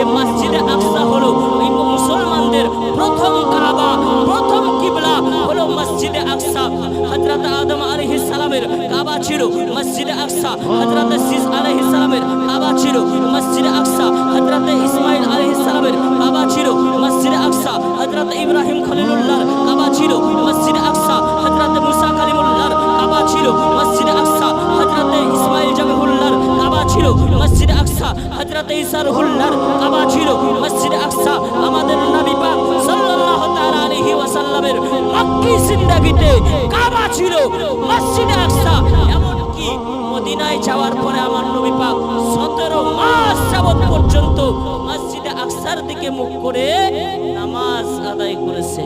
এই মসজিদে আকসা হলো। মুসলমানদের প্রথম কাবা, প্রথম কিবলা হলো মসজিদে আকসা। হযরত আদম আলাইহিস সালামের কাবা ছিল মসজিদে আকসা। হযরত সিস আলাইহিস সালামের কাবা ছিল মসজিদে আকসা। ছিল মসজিদে আকসা, হযরত ঈসা রুহুল্লাহর কাবা ছিল। মসজিদে আকসা আমাদের নবী পাক সাল্লাল্লাহু তাআলা আলাইহি ওয়াসাল্লামের মক্কি জিন্দেগিতে কাবা ছিল। মসজিদে আকসা এমনকি মদিনায় যাওয়ার পরে আমার নবী পাক 17 মাস যাবত পর্যন্ত মসজিদে আকসার দিকে মুখ করে নামাজ আদায় করেছে।